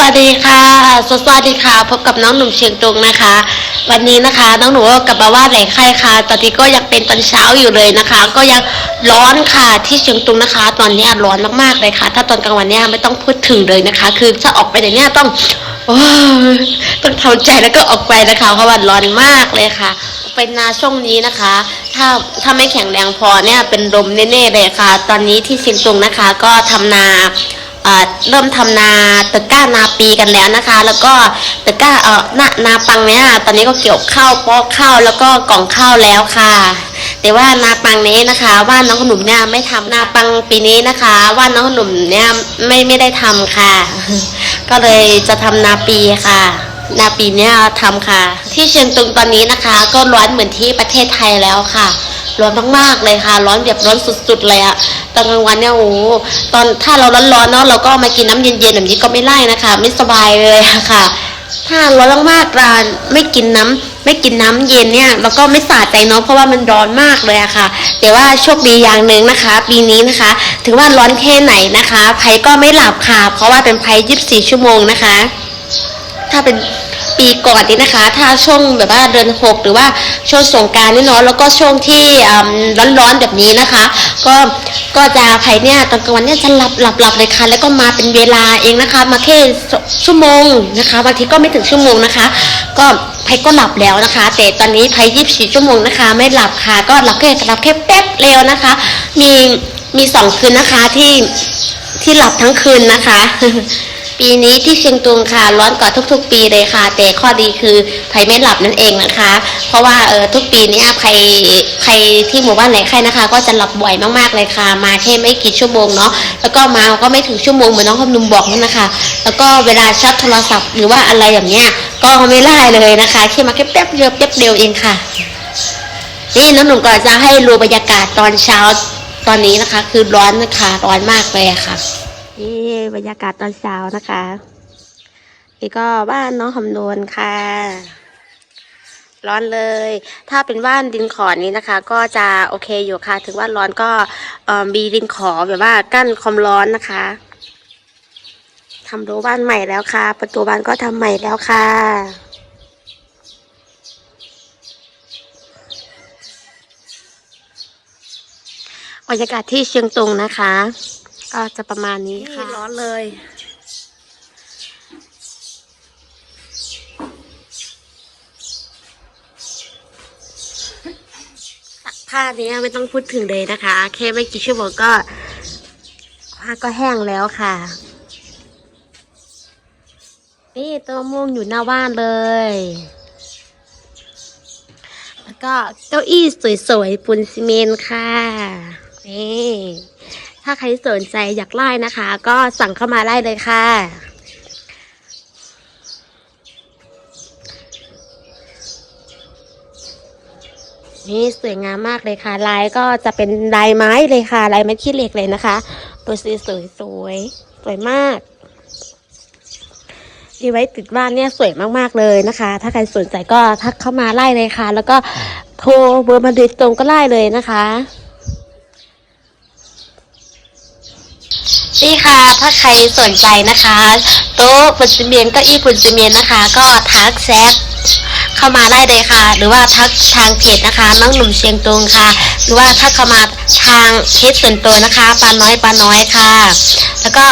วัสดีค่ะ สวัสดีค่ะ พบกับน้องหนุ่มเชียงตุงนะคะ วันนี้นะคะน้องหนูก็กลับมาว่าไหนใครค่ะ ตอนนี้ก็ยังเป็นตอนเช้าอยู่เลยนะคะ ก็ยังร้อนค่ะที่เชียงตุงนะคะ ตอนนี้ร้อนมากๆเลยค่ะ ถ้าตอนกลางวันเนี้ยไม่ต้องพูดถึงเลยนะคะ คือถ้าออกไปไหนเนี่ยต้องอต้องทำใจแล้วก็ออกไปนะคะเพราะว่าร้อนมากเลยค่ะ เป็นนาช่วงนี้นะคะ ถ้าถ้าไม่แข็งแรงพอเนี่ยเป็นลมแน่ๆเลยค่ะ ตอนนี้ที่เชียงตุงนะคะ ก็ทำนา เริ่มทำนาตะก้านาปีกันแล้วนะคะ แล้วก็ตะก้าเออนานาปังเนี้ยตอนนี้ก็เกี่ยวข้าวปอกข้าวแล้วก็กล่องข้าวแล้วค่ะ แต่ว่านาปังนี้นะคะ ว่าน้องขนมเนี่ยไม่ทำนาปังปีนี้นะคะ ว่าน้องขนมเนี่ยไม่ไม่ได้ทำค่ะ ก็เลยจะทำนาปีค่ะนาปีเนี้ยทำค่ะ ที่เชียงตุงตอนนี้นะคะ ก็ร้อนเหมือนที่ประเทศไทยแล้วค่ะ ร้อนมากๆเลยค่ะ ร้อนแบบร้อนสุดๆเลยอะตอนกลางวันเนี่ยโอ้ตอนถ้าเราร้อนๆเนาะเราก็มากินน้ำเย็นๆแบบนี้ก็ไม่ไล่นะคะ ไม่สบายเลยะค่ะ ถ้าร้อนมากๆเราไม่กินน้ำไม่กินน้ำเย็นเนี่ยเราก็ไม่สาใจเนาะเพราะว่ามันร้อนมากเลยอะค่ะ แต่ว่าโชคดีอย่างหนึ่งนะคะ ปีนี้นะคะ ถึงว่าร้อนแค่ไหนนะคะไพก็ไม่หลับค่ะ เพราะว่าเป็นไพ24ชั่วโมงนะคะ ถ้าเป็น ปีก่อนนี้นะคะ ถ้าช่วงแบบว่าเดือนหกหรือว่าช่วงสงการนี่เนาะแล้วก็ช่วงที่อืมร้อนๆแบบนี้นะคะ ก็ก็จะไผ่เนี่ยตอนกลางวันเนี่ยจะหลับหลับหลับเลยค่ะแล้วก็มาเป็นเวลาเองนะคะ มาแค่ชั่วโมงนะคะบางทีก็ไม่ถึงชั่วโมงนะคะ ก็ไผ่ก็หลับแล้วนะคะ แต่ตอนนี้ไผ่ยี่สิบสี่ชั่วโมงนะคะ ไม่หลับค่ะ ก็หลับแค่หลับแค่แป๊บเร็วนะคะ มีมีสองคืนนะคะที่ที่หลับทั้งคืนนะคะ ปีนี้ที่เชียงตุงค่ะร้อนกว่าทุก ๆ ปีเลยค่ะ แต่ข้อดีคือไผ่ไม่หลับนั่นเองนะคะ เพราะว่าเออทุกปีนี้ยไผ่ไผ่ที่หมู่บ้านไหนใครนะคะ ก็จะหลับบ่อยมากๆเลยค่ะ มาแค่ไม่กี่ชั่วโมงเนาะแล้วก็มาก็ไม่ถึงชั่วโมงเหมือนน้องคำนุมบอกนั่นนะคะ แล้วก็เวลาชาร์จโทรศัพท์หรือว่าอะไรอย่างเงี้ยก็ไม่ไล่เลยนะคะแค่มาแค่แป๊บเดียวแป๊บเดียวเองค่ะนี่น้องหนุ่มก็จะให้รูบรรยากาศตอนเช้าตอนนี้นะคะ คือร้อนนะคะร้อนมากเลยะค่ะ นี่บรรยากาศตอนเช้านะคะนี่ก็บ้านน้องคำนวณค่ะ ร้อนเลย ถ้าเป็นบ้านดินขอนี้นะคะ ก็จะโอเคอยู่ค่ะ ถึงว่าร้อนก็มีดินขอแบบว่ากั้นความร้อนนะคะทำรั้วบ้านใหม่แล้วค่ะ ประตูบ้านก็ทำใหม่แล้วค่ะบรรยากาศที่เชียงตุงนะคะ ก็จะประมาณนี้ค่ะ ร้อนเลยซักผ้าเนี้ยไม่ต้องพูดถึงเลยนะคะ แค่ไม่กี่ชั่วโมงก็ ผ้าก็แห้งแล้วค่ะ นี่ตัวม่วงอยู่หน้าบ้านเลย แล้วก็เก้าอี้สวยๆปูนซีเมนต์ค่ะ นี่ ถ้าใครสนใจอยากไล่นะคะ ก็สั่งเข้ามาได้เลยค่ะ นี่สวยงามมากเลยค่ะ ลายก็จะเป็นลายไม้เลยค่ะ ลายไม้ขี้เหล็กเลยนะคะ ตัวสีสวยสวยสวยมากที่ไว้ติดบ้านเนี่ยสวยมากๆเลยนะคะ ถ้าใครสนใจก็ทักเข้ามาไล่เลยค่ะ แล้วก็โทรเบอร์มาโดยตรงก็ไล่เลยนะคะ นี่ค่ะ ถ้าใครสนใจนะคะ โต๊ะปุ่นซีเมียนก็อี้ปุ่นซีเมียนนะคะ ก็ทักแซกเข้ามาได้เลยค่ะ หรือว่าทักทางเพจนะคะ น้องหนุ่มเชียงตุงค่ะ หรือว่าถ้าเข้ามาทางเพจส่วนตัวนะคะปาน้อยปาน้อยค่ะ แล้วก็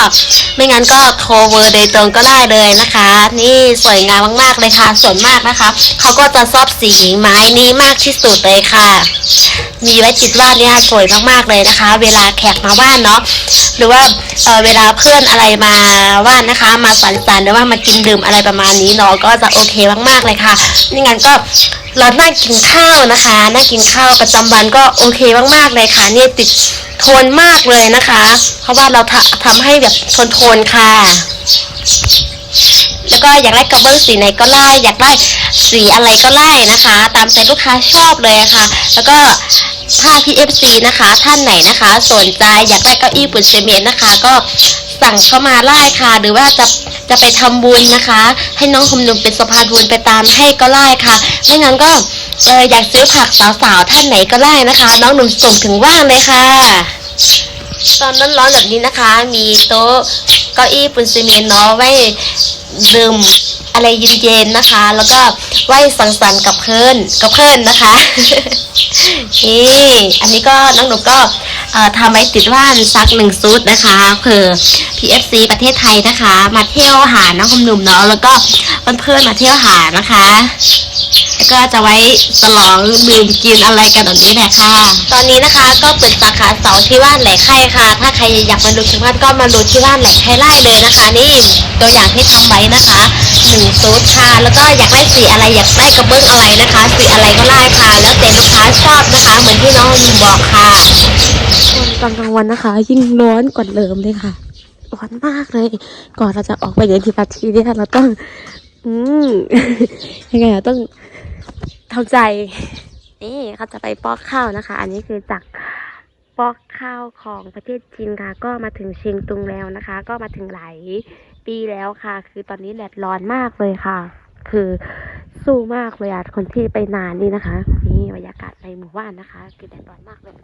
ไม่งั้นก็โทรเบอร์โดยตรงก็ได้เลยนะคะ นี่สวยงามมากๆเลยค่ะส่วนมากนะคะเขาก็จะชอบสีไม้นี้มากที่สุดเลยค่ะ มีไว้ติดบ้านเนี่ยสวยมากๆเลยนะคะ เวลาแขกมาบ้านเนาะหรือว่าเเวลาเพื่อนอะไรมาบ้านนะคะ มาสันสันหรือว่ามากินดื่มอะไรประมาณนี้เนาะก็จะโอเคมากๆเลยค่ะไม่งั้นก็เรานั่งกินข้าวนะคะนั่งกินข้าวประจำวันก็โอเคมากๆเลยค่ะเนี่ยติดโทนมากเลยนะคะ เพราะว่าเราทำทำให้แบบโทนทนๆค่ะ ก็อยากได้กระเบื้องสีไหนก็ไล่อยากได้สีอะไรก็ไล่นะคะ ตามใจลูกค้าชอบเลยค่ะ แล้วก็ถ้า PFC นะคะ ท่านไหนนะคะ สนใจอยากได้เก้าอี้ปุ่นเซเมนต์นะคะ ก็สั่งเข้ามาไล่ค่ะ หรือว่าจะจะไปทำบุญนะคะ ให้น้องคมนุมเป็นสะพานบุญไปตามให้ก็ไล่ค่ะไม่งั้นก็เอออยากซื้อผักสาวๆท่านไหนก็ไล่นะคะ น้องหนุ่มส่งถึงว่างเลยค่ะตอนร้อนๆแบบนี้นะคะ มีโต๊ะเก้าอี้ปูนซีเมนต์เนาะไว้ ดื่มอะไรเย็นๆนะคะ แล้วก็ไหว้สังสรรค์กับเพื่อนกับเพื่อนนะคะนี่อันนี้ก็น้องหนูก็ทำไว้ติดว่านซักหนึ่งซุดนะคะเผื่อ PFC ประเทศไทยนะคะ มาเที่ยวหาน้องหนุ่มๆเนาะแล้วก็เพื่อนๆมาเที่ยวหานะคะ ก็จะไว้ฉลองดื่มกินอะไรกันแบบนี้แหละค่ะ ตอนนี้นะคะก็เปิดสาขาสองที่ว่านแหลกไข่ค่ะ ถ้าใครอยากมาดูที่ว่านก็มาดูที่ว่านแหลกไข่ไล่เลยนะคะ นี่ตัวอย่างที่ทำไว้นะคะหนึ่งซูดค่ะ แล้วก็อยากได้สีอะไรอยากได้กระเบื้องอะไรนะคะ สีอะไรก็ได้ค่ะ แล้วแต่ลูกค้าชอบนะคะ เหมือนที่น้องลุงบอกค่ะตอนกลางวันนะคะ ยิ่งร้อนกว่าเดิมเลยค่ะร้อนมากเลย ก่อนเราจะออกไปอย่างที่ปาทีเนี่ยเราต้อง อืมยังไงอะต้อง ทำใจ นี่เขาจะไปปอกข้าวนะคะ อันนี้คือจากปอกข้าวของประเทศจีนค่ะ ก็มาถึงเชียงตุงแล้วนะคะ ก็มาถึงหลายปีแล้วค่ะ คือตอนนี้แดดร้อนมากเลยค่ะ คือสู้มากเลยอะคนที่ไปนานนี่นะคะ นี่บรรยากาศในหมู่บ้านนะคะ คือแดดร้อนมากเลย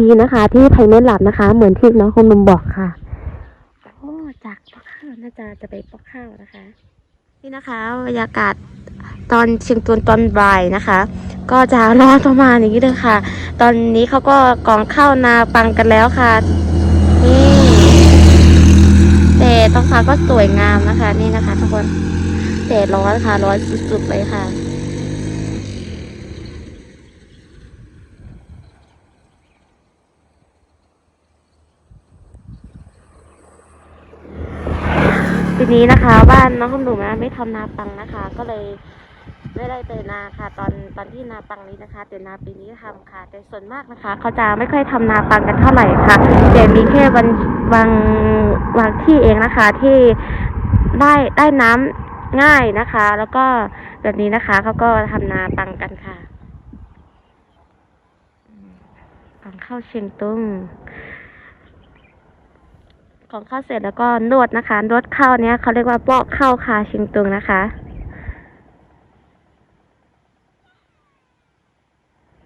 ดีนะคะ ที่ไพไม่หลับนะคะ เหมือนที่น้องคมนุมบอกค่ะโอ้จากปอกข้าวน่าจะจะไปปอกข้าวนะคะ นี่นะคะบรรยากาศตอนเชียงตุนตอนบ่ายนะคะ ก็จะร้อนประมาณอย่างนี้เลยค่ะ ตอนนี้เขาก็กองข้าวนาปังกันแล้วค่ะนี่แต่ท้องฟ้าก็สวยงามนะคะ นี่นะคะ ทุกคนแต่ร้อนค่ะร้อนสุดๆเลยค่ะ นี้นะคะ บ้านน้องคุณหนูนะไม่ทำนาปังนะคะ ก็เลยไม่ได้ไปนาค่ะ ตอนตอนที่นาปังนี้นะคะ แต่นาปีนี้ทำค่ะ แต่ส่วนมากนะคะเขาจะไม่ค่อยทำนาปังกันเท่าไหร่ค่ะแต่มีแค่วันบางบางที่เองนะคะ ที่ได้ได้น้ำง่ายนะคะ แล้วก็แบบนี้นะคะเขาก็ทำนาปังกันค่ะอืมปังเข้าเชียงตุ้ง ของข้าวเสร็จแล้วก็นวดนะคะ นวดข้าวเนี้ยเขาเรียกว่าปอกข้าวคาชิงตุงนะคะ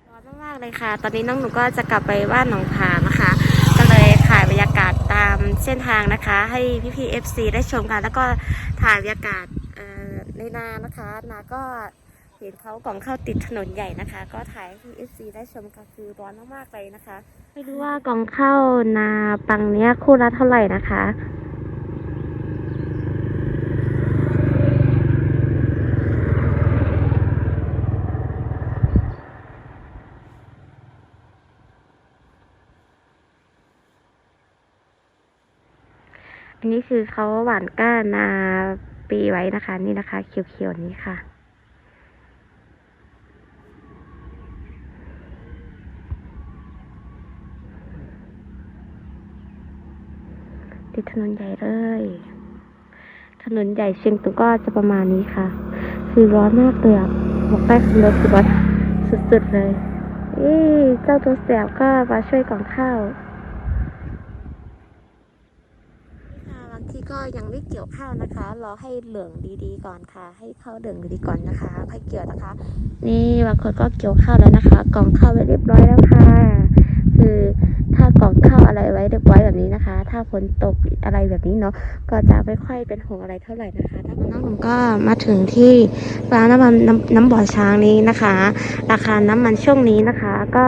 ร้อนมากๆเลยค่ะ ตอนนี้น้องหนูก็จะกลับไปบ้านหนองผานะคะ ก็เลยถ่ายบรรยากาศตามเส้นทางนะคะ ให้พี่ๆ FC ได้ชมกัน แล้วก็ถ่ายบรรยากาศเอ่อในนานะคะ นาก็ เห็นเขากล่องข้าวติดถนนใหญ่นะคะ ก็ถ่ายให้พี่ FC ได้ชมกันคือร้อนมากๆเลยนะคะ ไม่รู้ว่ากล่องข้าวนาปังเนี้ยคู่ละเท่าไหร่นะคะอันนี้คือเขาหว่านก้านนาปีไว้นะคะ นี่นะคะ เขียวๆนี้ค่ะ ติด ถนนใหญ่เลย ถนนใหญ่เชียงตุงก็จะประมาณนี้ค่ะ คือร้อนมากเลยอะบอกได้คำเดียวคือว่าสุดๆเลยเอ้เจ้าตัวแสบก็มาช่วยกล่องข้าวค่ะบางทีก็ยังไม่เกี่ยวข้าวนะคะ รอให้เหลืองดีๆก่อนค่ะ ให้ข้าวเหลืองดีๆก่อนนะคะค่อยเกี่ยวนะคะ นี่บางคนก็เกี่ยวข้าวแล้วนะคะ กล่องข้าวไว้เรียบร้อยแล้วค่ะ คือถ้า กองข้าวอะไรไว้เรียบร้อยแบบนี้นะคะ ถ้าฝนตกอะไรแบบนี้เนาะก็จะไม่ค่อยเป็นห่วงอะไรเท่าไหร่นะคะถ้าน้องหนุ่มก็มาถึงที่ร้านน้ำมันน้ำน้ำบ่อช้างนี้นะคะ ราคาน้ำมันช่วงนี้นะคะ ก็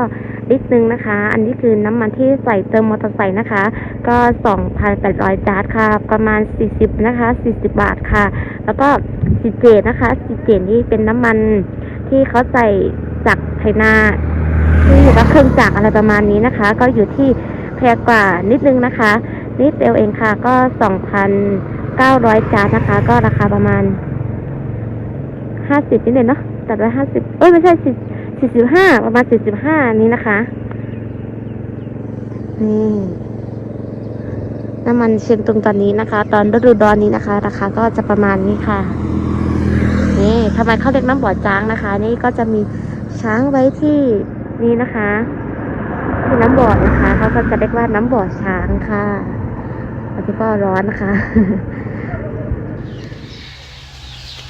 ลิตรหนึ่งนะคะ อันนี้คือน้ำมันที่ใส่เติมมอเตอร์ไซค์นะคะ ก็2,800จาร์ดค่ะ ประมาณ 40 นะคะ 40 บาทค่ะ แล้วก็สีเจนะคะสีเจนี่เป็นน้ำมันที่เขาใส่จากไถนา ที่อยู่กับเครื่องจักรอะไรประมาณนี้นะคะ ก็อยู่ที่แพงกว่านิดนึงนะคะนิดเดียวเองค่ะ ก็สองพันเก้าร้อยจานนะคะ ก็ราคาประมาณห้าสิบนิดเดียวเนาะตัดไว้ห้าสิบเอ้ยไม่ใช่สี่สี่สิบห้าประมาณสี่สิบห้านี้นะคะนี่น้ำมันเชียงตุงตอนนี้นะคะ ตอนฤดูร้อนนี้นะคะ ราคาก็จะประมาณนี้ค่ะนี่ทำไมเขาเรียกน้ำบ่อจ้างนะคะ นี่ก็จะมีช้างไว้ที่ นี่นะคะที่น้ำบ่อนะคะเขาก็จะเรียกว่าน้ำบ่อช้างค่ะอันนี้ก็ร้อนนะคะ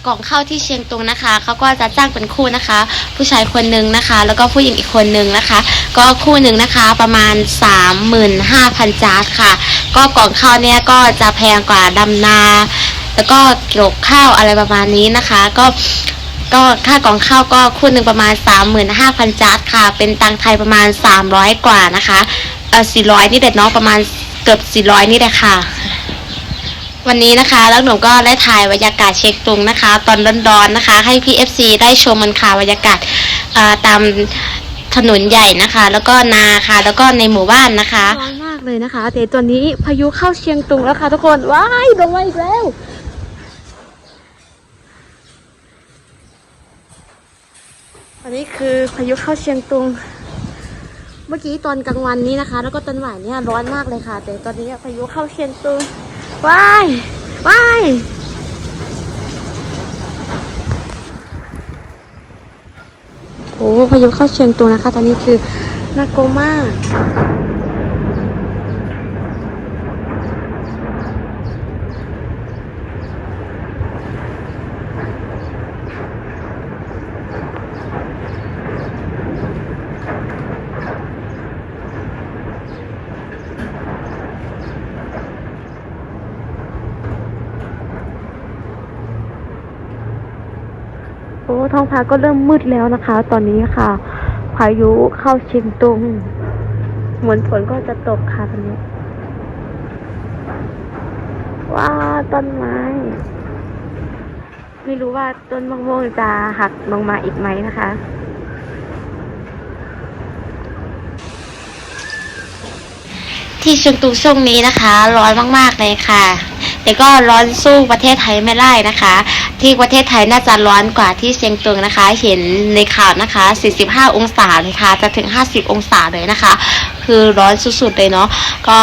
กล่องข้าวที่เชียงตุงนะคะเขาก็จะจ้างเป็นคู่นะคะ ผู้ชายคนหนึ่งนะคะ แล้วก็ผู้หญิงอีกคนหนึ่งนะคะ ก็คู่หนึ่งนะคะประมาณ 35,000จาร์ดค่ะ ก็กล่องข้าวเนี่ยก็จะแพงกว่าดำนา แล้วก็เกี่ยวข้าวอะไรประมาณนี้นะคะ ก็ ก็ค่ากองข้าวก็คู่หนึ่งประมาณ 35,000จาร์ดค่ะ เป็นตังไทยประมาณ 300 กว่านะคะเออ400 นี่เด็ดเนาะประมาณเกือบ 400 นี่แหละค่ะ วันนี้นะคะ แล้วหนูก็ได้ถ่ายบรรยากาศเช็คตุงนะคะ ตอนร้อนๆนะคะ ให้พี่ FC ได้ชมมันค่ะบรรยากาศาตามถนนใหญ่นะคะ แล้วก็นาค่ะ แล้วก็ในหมู่บ้านนะคะร้อนมากเลยนะคะแต่ตอนนี้พายุเข้าเชียงตุงแล้วค่ะทุกคนว้ายลงมาอีกแล้ว อันนี้คือพายุเข้าเชียงตุง เมื่อกี้ตอนกลางวันนี้นะคะ แล้วก็ตอนบ่ายเนี่ยร้อนมากเลยค่ะ แต่ตอนนี้พายุเข้าเชียงตุงว้ายว้ายโอ้พายุเข้าเชียงตุงนะคะ ตอนนี้คือน่ากลัวมาก ท้องฟ้าก็เริ่มมืดแล้วนะคะ ตอนนี้ค่ะ พายุเข้าเชียงตุงเหมือนฝนก็จะตกค่ะตอนนี้ ว้าต้นไม้ ไม่รู้ว่าต้นมะม่วงจะหักลงมาอีกไหมนะคะที่เชียงตุงช่วงนี้นะคะ ร้อนมาก ๆ เลยค่ะ แต่ก็ร้อนสู้ประเทศไทยไม่ได้นะคะ ที่ประเทศไทยน่าจะร้อนกว่าที่เชียงตุงนะคะ เห็นในข่าวนะคะ 45 องศาเลยค่ะจะถึง 50 องศาเลยนะคะ คือร้อนสุดๆเลยเนาะก็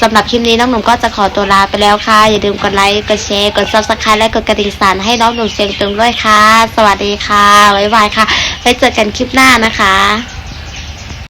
สำหรับคลิปนี้น้องหนุ่มก็จะขอตัวลาไปแล้วค่ะ อย่าลืมกดไลค์กดแชร์กด subscribe และกดกระดิ่งสั่นให้น้องหนุ่มเชียงตุงด้วยค่ะ สวัสดีค่ะบ๊ายบายค่ะไว้เจอกันคลิปหน้านะคะ